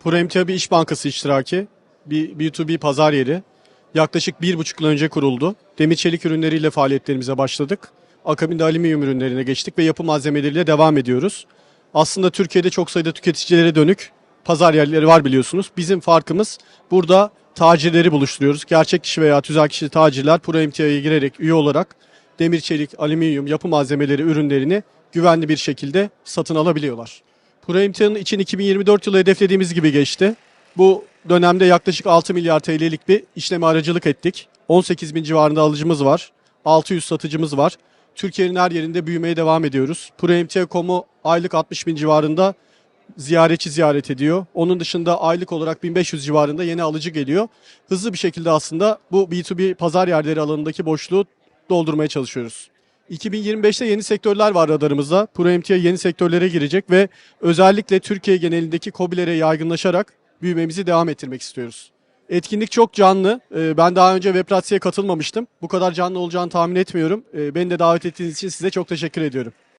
ProMTA bir iş bankası iştiraki, bir B2B pazar yeri. Yaklaşık bir buçuk yıl önce kuruldu. Demir çelik ürünleriyle faaliyetlerimize başladık. Akabinde alüminyum ürünlerine geçtik ve yapı malzemeleriyle devam ediyoruz. Aslında Türkiye'de çok sayıda tüketicilere dönük pazar yerleri var biliyorsunuz. Bizim farkımız burada tacirleri buluşturuyoruz. Gerçek kişi veya tüzel kişi tacirler ProMTA'ya girerek üye olarak demir çelik, alüminyum, yapı malzemeleri ürünlerini güvenli bir şekilde satın alabiliyorlar. ProMTA'nın için 2024 yılı hedeflediğimiz gibi geçti. Bu dönemde yaklaşık 6 milyar TL'lik bir işleme aracılık ettik. 18 bin civarında alıcımız var. 600 satıcımız var. Türkiye'nin her yerinde büyümeye devam ediyoruz. ProMTA.com'u aylık 60 bin civarında ziyaretçi ziyaret ediyor. Onun dışında aylık olarak 1500 civarında yeni alıcı geliyor. Hızlı bir şekilde aslında bu B2B pazar yerleri alanındaki boşluğu doldurmaya çalışıyoruz. 2025'te yeni sektörler var radarımızda. ProMTA yeni sektörlere girecek ve özellikle Türkiye genelindeki KOBİ'lere yaygınlaşarak büyümemizi devam ettirmek istiyoruz. Etkinlik çok canlı. Ee, Ben daha önce Webratsi'ye katılmamıştım. Bu kadar canlı olacağını tahmin etmiyorum. Ee, Beni de davet ettiğiniz için size çok teşekkür ediyorum.